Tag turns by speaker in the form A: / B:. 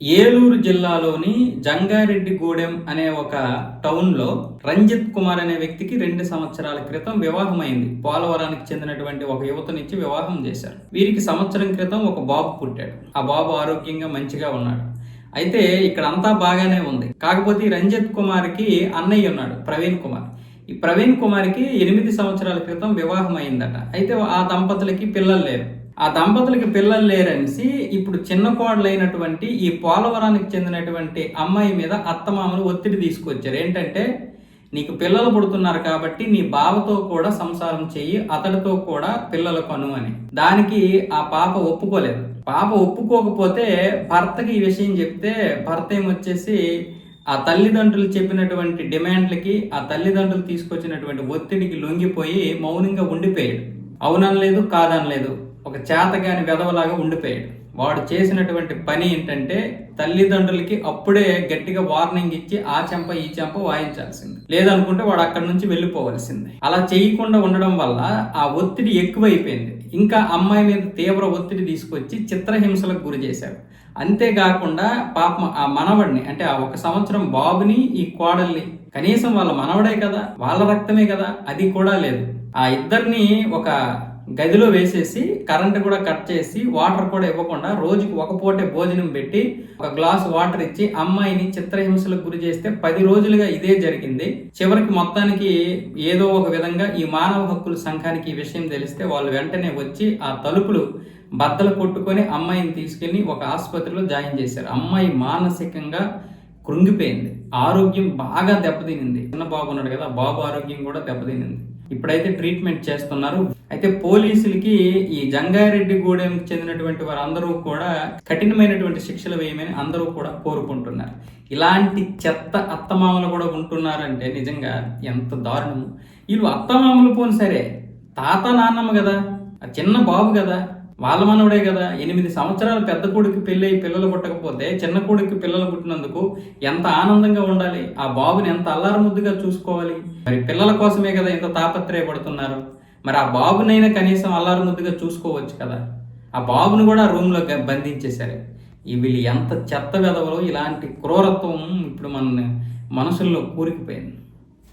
A: ఏలూరు జిల్లాలోని జంగారెడ్డిగూడెం అనే ఒక టౌన్లో రంజిత్ కుమార్ అనే వ్యక్తికి రెండు సంవత్సరాల క్రితం వివాహమైంది. పోలవరానికి చెందినటువంటి ఒక యువతనిచ్చి వివాహం చేశారు. వీరికి సంవత్సరం క్రితం ఒక బాబు పుట్టాడు. ఆ బాబు ఆరోగ్యంగా మంచిగా ఉన్నాడు. అయితే ఇక్కడ అంతా బాగానే ఉంది. కాకపోతే రంజిత్ కుమార్కి అన్నయ్య ఉన్నాడు ప్రవీణ్ కుమార్. ఈ ప్రవీణ్ కుమార్కి ఎనిమిది సంవత్సరాల క్రితం వివాహం అయిందట అయితే ఆ దంపతులకి పిల్లలు లేరు. ఆ దంపతులకి పిల్లలు లేరనేసి ఇప్పుడు చిన్న కోడలైనటువంటి ఈ పోలవరానికి చెందినటువంటి అమ్మాయి మీద అత్తమామలు ఒత్తిడి తీసుకొచ్చారు. ఏంటంటే నీకు పిల్లలు పుడుతున్నారు కాబట్టి నీ బావతో కూడా సంసారం చెయ్యి అతడితో కూడా పిల్లలు కను అని. దానికి ఆ పాప ఒప్పుకోలేదు. పాప ఒప్పుకోకపోతే భర్తకి ఈ విషయం చెప్తే భర్త ఏమొచ్చేసి ఆ తల్లిదండ్రులు చెప్పినటువంటి డిమాండ్లకి ఆ తల్లిదండ్రులు తీసుకొచ్చినటువంటి ఒత్తిడికి లొంగిపోయి మౌనంగా ఉండిపోయాడు. అవుననలేదు కాదనలేదు. ఒక చేతగాని వెధవలాగా ఉండిపోయాడు. వాడు చేసినటువంటి పని ఏంటంటే తల్లిదండ్రులకి అప్పుడే గట్టిగా వార్నింగ్ ఇచ్చి ఆ చెంప ఈ చెంప వాయించాల్సింది. లేదనుకుంటే వాడు అక్కడి నుంచి వెళ్ళిపోవలసింది. అలా చేయకుండా ఉండడం వల్ల ఆ ఒత్తిడి ఎక్కువైపోయింది. ఇంకా అమ్మాయి మీద తీవ్ర ఒత్తిడి తీసుకొచ్చి చిత్రహింసలకు గురి చేశారు అంతేకాకుండా పాపం ఆ మనవడిని అంటే ఆ ఒక సంవత్సరం బాబుని ఈ కోడల్ని కనీసం వాళ్ళ మనవడే కదా వాళ్ళ రక్తమే కదా అది కూడా లేదు. ఆ ఇద్దరిని ఒక గదిలో వేసేసి కరెంట్ కూడా కట్ చేసి వాటర్ కూడా ఇవ్వకుండా రోజుకి ఒక పూటే భోజనం పెట్టి ఒక గ్లాస్ వాటర్ ఇచ్చి అమ్మాయిని చిత్రహింసలకు గురి చేస్తే పది రోజులుగా ఇదే జరిగింది. చివరికి మొత్తానికి ఏదో ఒక విధంగా ఈ మానవ హక్కుల సంఘానికి ఈ విషయం తెలిస్తే వాళ్ళు వెంటనే వచ్చి ఆ తలుపులు బద్దలు కొట్టుకొని అమ్మాయిని తీసుకెళ్ళి ఒక ఆసుపత్రిలో జాయిన్ చేశారు. అమ్మాయి మానసికంగా కృంగిపోయింది. ఆరోగ్యం బాగా దెబ్బతినింది. చిన్న బాబు ఉన్నాడు కదా బాబు ఆరోగ్యం కూడా దెబ్బతినింది. ఇప్పుడైతే ట్రీట్మెంట్ చేస్తున్నారు. అయితే పోలీసులకి ఈ జంగారెడ్డిగూడెంకి చెందినటువంటి వారందరూ కూడా కఠినమైనటువంటి శిక్షలు వేయమని అందరూ కూడా కోరుకుంటున్నారు. ఇలాంటి చెత్త అత్తమామలు కూడా ఉంటున్నారంటే నిజంగా ఎంత దారుణము. వీళ్ళు అత్తమామలు పోని సరే తాత నాన్నమ్మ కదా చిన్న బాబు కదా వాళ్ళ మనవడే కదా. ఎనిమిది సంవత్సరాలు పెద్ద కొడుకు పెళ్ళి పిల్లలు పుట్టకపోతే చిన్న కొడుకు పిల్లలు పుట్టినందుకు ఎంత ఆనందంగా ఉండాలి? ఆ బాబుని ఎంత అల్లారముద్దుగా చూసుకోవాలి? మరి పిల్లల కోసమే కదా ఇంత తాపత్రయపడుతున్నారు? మరి ఆ బాబునైనా కనీసం అల్లారముద్దుగా చూసుకోవచ్చు కదా. ఆ బాబును కూడా రూమ్లో బంధించేశారు. వీళ్ళు ఎంత చెత్త వెదవలో ఇలాంటి క్రూరత్వం ఇప్పుడు మన మనసుల్లో కూరికిపోయింది.